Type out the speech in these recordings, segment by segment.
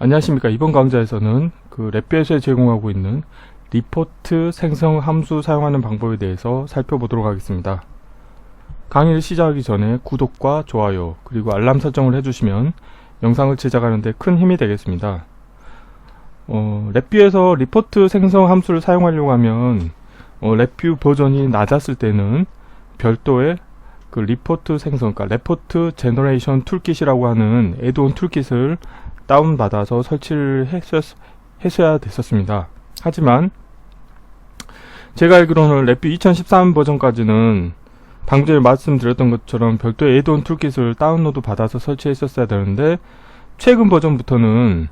안녕하십니까. 이번 강좌에서는 그 랩뷰에서 제공하고 있는 리포트 생성 함수 사용하는 방법에 대해서 살펴보도록 하겠습니다. 강의를 시작하기 전에 구독과 좋아요 그리고 알람 설정을 해주시면 영상을 제작하는데 큰 힘이 되겠습니다. 어, 랩뷰에서 리포트 생성 함수를 사용하려고 하면 어, 랩뷰 버전이 낮았을 때는 별도의 그 리포트 생성, 그러니까 레포트 제너레이션 툴킷이라고 하는 애드온 툴킷을 다운받아서 설치를 했었, 했어야 됐었습니다. 하지만 제가 알기로는 랩뷰 2013 버전까지는 방금 전에 말씀드렸던 것처럼 별도의 애드온 툴킷을 다운로드 받아서 설치했었어야 되는데 최근 버전부터는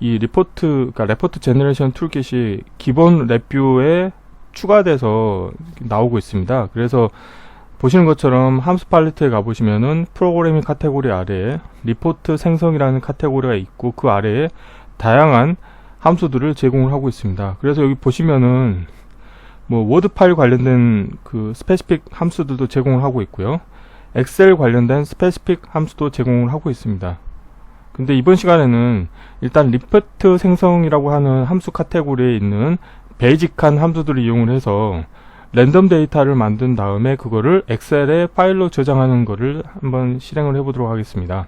이 리포트, 그러니까 레포트 제너레이션 툴킷이 기본 랩뷰에 추가돼서 나오고 있습니다. 그래서 보시는 것처럼 함수 팔레트에 가보시면은 프로그래밍 카테고리 아래에 리포트 생성이라는 카테고리가 있고 그 아래에 다양한 함수들을 제공을 하고 있습니다. 그래서 여기 보시면은 뭐 워드 파일 관련된 그 스페시픽 함수들도 제공을 하고 있고요. 엑셀 관련된 스페시픽 함수도 제공을 하고 있습니다. 근데 이번 시간에는 일단 리포트 생성이라고 하는 함수 카테고리에 있는 베이직한 함수들을 이용을 해서 랜덤 데이터를 만든 다음에 그거를 엑셀에 파일로 저장하는 거를 한번 실행을 해 보도록 하겠습니다.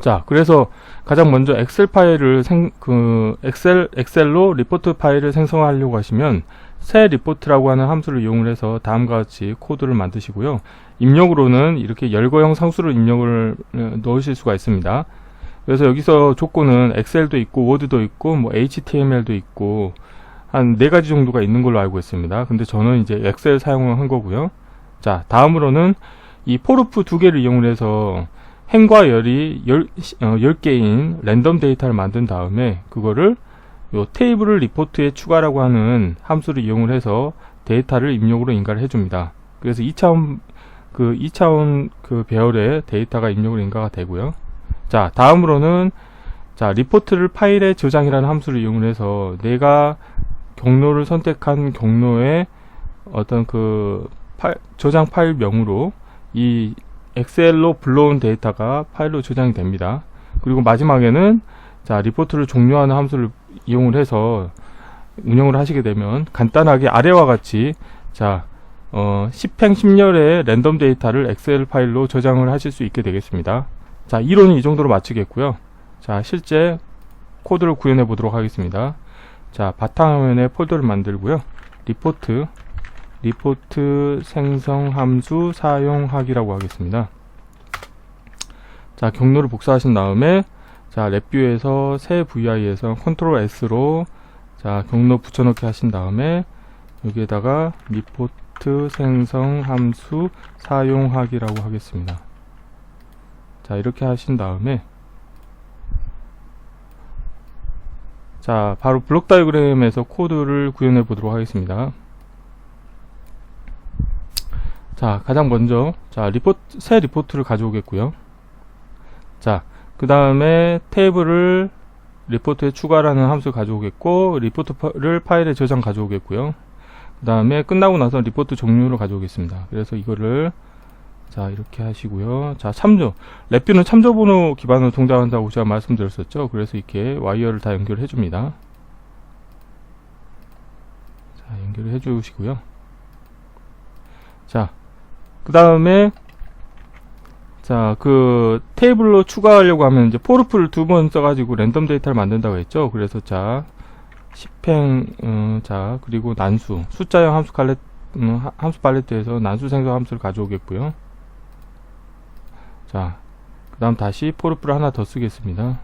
자, 그래서 가장 먼저 엑셀 파일을 생, 그, 엑셀, 엑셀로 리포트 파일을 생성하려고 하시면 새 리포트라고 하는 함수를 이용을 해서 다음과 같이 코드를 만드시고요. 입력으로는 이렇게 열거형 상수를 입력을 어, 넣으실 수가 있습니다. 그래서 여기서 조건은 엑셀도 있고 워드도 있고 뭐 HTML도 있고 한 네 가지 정도가 있는 걸로 알고 있습니다. 근데 저는 이제 엑셀 사용을 한 거고요. 자, 다음으로는 이 포르프 두 개를 이용을 해서 행과 열이 10, 어, 10 개인 랜덤 데이터를 만든 다음에 그거를 요 테이블을 리포트에 추가라고 하는 함수를 이용을 해서 데이터를 입력으로 인가를 해줍니다. 그래서 2차원 그 2차원 그 배열의 데이터가 입력으로 인가가 되고요. 자, 다음으로는 자, 리포트를 파일에 저장이라는 함수를 이용을 해서 내가 경로를 선택한 경로의 어떤 그 파, 저장 파일 명으로 이 엑셀로 불러온 데이터가 파일로 저장이 됩니다. 그리고 마지막에는 자, 리포트를 종료하는 함수를 이용을 해서 운영을 하시게 되면 간단하게 아래와 같이 자, 어, 10행 10열의 랜덤 데이터를 엑셀 파일로 저장을 하실 수 있게 되겠습니다. 자, 이론은 이 정도로 마치겠고요. 자, 실제 코드를 구현해 보도록 하겠습니다. 자, 바탕화면에 폴더를 만들고요. 리포트, 리포트 생성 함수 사용하기라고 하겠습니다. 자, 경로를 복사하신 다음에 자, 랩뷰에서 새 VI에서 컨트롤 S로 자, 경로 붙여넣기 하신 다음에 여기에다가 리포트 생성 함수 사용하기라고 하겠습니다. 자, 이렇게 하신 다음에 자, 바로 블록 다이그램에서 코드를 구현해 보도록 하겠습니다. 자, 가장 먼저 자, 리포트 새 리포트를 가져오겠고요. 자, 그 다음에 테이블을 리포트에 추가라는 함수 가져오겠고 리포트를 파일에 저장 가져오겠고요. 그 다음에 끝나고 나서 리포트 종류를 가져오겠습니다. 그래서 이거를 자 이렇게 하시고요. 자 참조 랩뷰는 참조 번호 기반으로 동작한다고 제가 말씀드렸었죠. 그래서 이렇게 와이어를 다 연결해 줍니다. 자 연결해 주시고요. 자 그 다음에 자, 그 테이블로 추가하려고 하면 이제 포르프를 두 번 써가지고 랜덤 데이터를 만든다고 했죠. 그래서 자, 10행, 음, 자, 그리고 난수, 숫자형 함수 칼렛, 음, 하- 함수 팔레트에서 난수 생성 함수를 가져오겠고요. 자, 그 다음 다시 포르프를 하나 더 쓰겠습니다.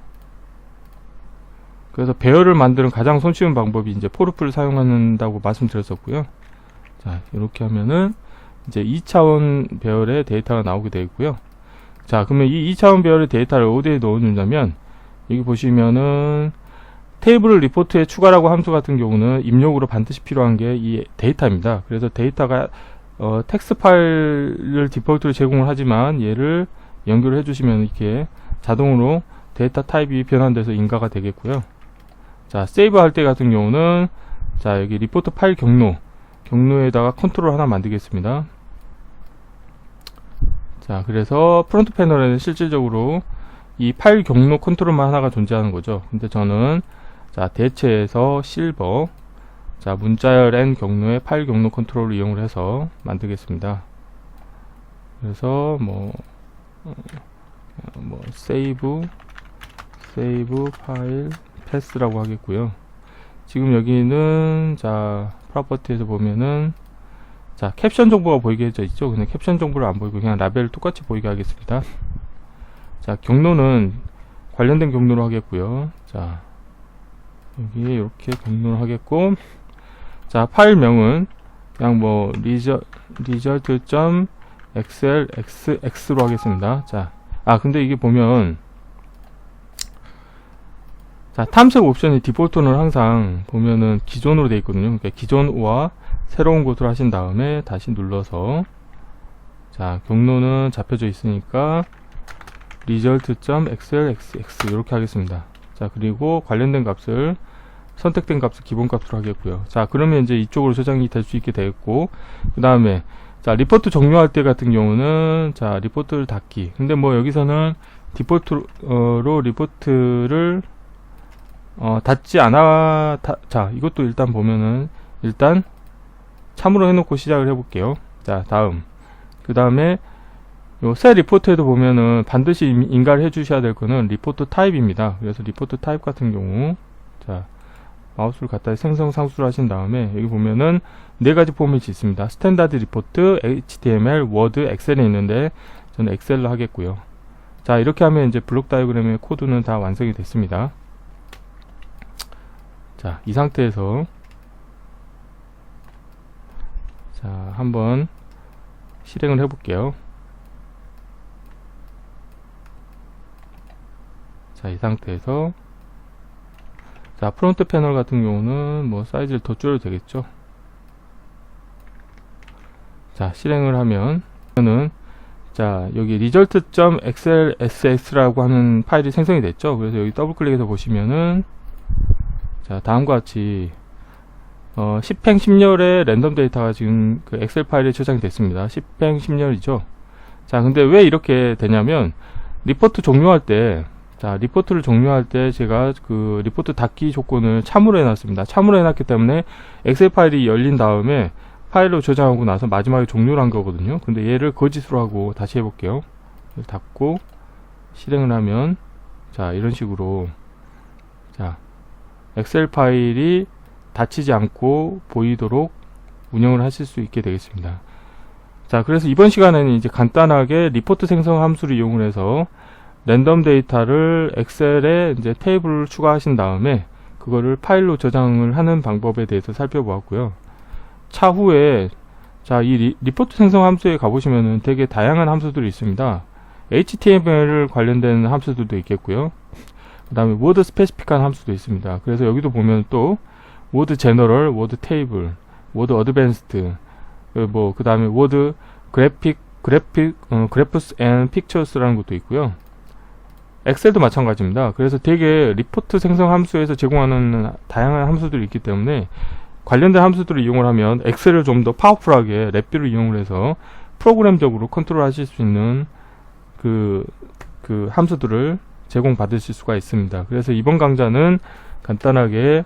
그래서 배열을 만드는 가장 손쉬운 방법이 이제 포르프를 사용한다고 말씀드렸었고요. 자, 이렇게 하면은 이제 2차원 배열의 데이터가 나오게 되고요. 자, 그러면 이 2차원 배열의 데이터를 어디에 넣어주냐면, 여기 보시면은, 테이블 리포트에 추가라고 함수 같은 경우는 입력으로 반드시 필요한 게 이 데이터입니다. 그래서 데이터가, 어, 텍스트 파일을 디폴트로 제공을 하지만 얘를 연결을 해주시면 이렇게 자동으로 데이터 타입이 변환돼서 인가가 되겠고요. 자, 세이브 할 때 같은 경우는, 자, 여기 리포트 파일 경로, 경로에다가 컨트롤 하나 만들겠습니다. 자, 그래서 프론트 패널에는 실질적으로 이 파일 경로 컨트롤만 하나가 존재하는 거죠. 근데 저는 자 대체해서 실버 자 문자열 n 경로의 파일 경로 컨트롤을 이용을 해서 만들겠습니다. 그래서 뭐, 어, 뭐 세이브 세이브 파일 패스라고 하겠고요. 지금 여기는 자 프로퍼티에서 보면은 자 캡션 정보가 보이게 해져 있죠. 근데 캡션 정보를 안 보이고 그냥 라벨을 똑같이 보이게 하겠습니다. 자 경로는 관련된 경로로 하겠고요. 자 여기에 이렇게 경로를 하겠고 자 파일명은 그냥 뭐 리저 result.xlxx로 하겠습니다. 자, 아 근데 이게 보면 자 탐색 옵션이 디폴트는 항상 보면은 기존으로 되어 있거든요. 그러니까 기존과 새로운 곳으로 하신 다음에 다시 눌러서 자 경로는 잡혀져 있으니까 result.xlxx 이렇게 하겠습니다. 자 그리고 관련된 값을 선택된 값을 기본 값으로 하겠고요. 자 그러면 이제 이쪽으로 저장이 될 수 있게 되겠고 그 다음에 자 리포트 종료할 때 같은 경우는 자 리포트를 닫기. 근데 뭐 여기서는 디폴트로 리포트를 어, 닫지 않아 다, 자 이것도 일단 보면은 일단 참으로 해 놓고 시작을 해 볼게요. 자 다음. 그 다음에 요새 리포트에도 보면은 반드시 임- 인가를 해 주셔야 될 거는 리포트 타입입니다. 그래서 리포트 타입 같은 경우 자 마우스를 갖다 생성 상수를 하신 다음에 여기 보면은 네 가지 포맷이 있습니다. 스탠다드 리포트 HTML 워드 엑셀에 있는데 저는 엑셀로 하겠고요. 자 이렇게 하면 이제 블록 다이어그램의 코드는 다 완성이 됐습니다. 자, 이 상태에서 자, 한번 실행을 해 볼게요. 자, 이 상태에서 자, 프론트 패널 같은 경우는 뭐 사이즈를 더 줄여도 되겠죠. 자, 실행을 하면 는 자, 여기 result.xlsx라고 하는 파일이 생성이 됐죠. 그래서 여기 더블 클릭해서 보시면은 자 다음과 같이 어, 10행 10열의 랜덤 데이터가 지금 그 엑셀 파일에 저장이 됐습니다 10행 10열이죠 자 근데 왜 이렇게 되냐면 리포트 종료할 때 자 리포트를 종료할 때 제가 그 리포트 닫기 조건을 참으로 해놨습니다. 참으로 해놨기 때문에 엑셀 파일이 열린 다음에 파일로 저장하고 나서 마지막에 종료를 한 거거든요. 근데 얘를 거짓으로 하고 다시 해볼게요. 닫고 실행을 하면 자 이런 식으로 자 엑셀 파일이 닫히지 않고 보이도록 운영을 하실 수 있게 되겠습니다. 자, 그래서 이번 시간에는 이제 간단하게 리포트 생성 함수를 이용을 해서 랜덤 데이터를 엑셀에 이제 테이블을 추가하신 다음에 그거를 파일로 저장을 하는 방법에 대해서 살펴보았고요. 차후에 자, 이 리, 리포트 생성 함수에 가보시면은 되게 다양한 함수들이 있습니다. HTML 관련된 함수들도 있겠고요. 그 다음에 워드 스페시픽한 함수도 있습니다. 그래서 여기도 보면 또 워드 제너럴, 워드 테이블, 워드 어드밴스드, 뭐그 다음에 워드 그래픽, 그래픽, 어, 그래프스 앤 픽처스라는 것도 있고요. 엑셀도 마찬가지입니다. 그래서 되게 리포트 생성 함수에서 제공하는 다양한 함수들이 있기 때문에 관련된 함수들을 이용을 하면 엑셀을 좀 더 파워풀하게 랩뷰를 이용을 해서 프로그램적으로 컨트롤 하실 수 있는 그, 그 함수들을 제공받으실 수가 있습니다. 그래서 이번 강좌는 간단하게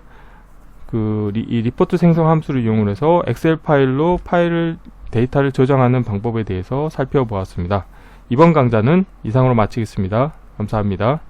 그 리, 이 리포트 생성 함수를 이용을 해서 엑셀 파일로 파일을 데이터를 저장하는 방법에 대해서 살펴보았습니다. 이번 강좌는 이상으로 마치겠습니다. 감사합니다.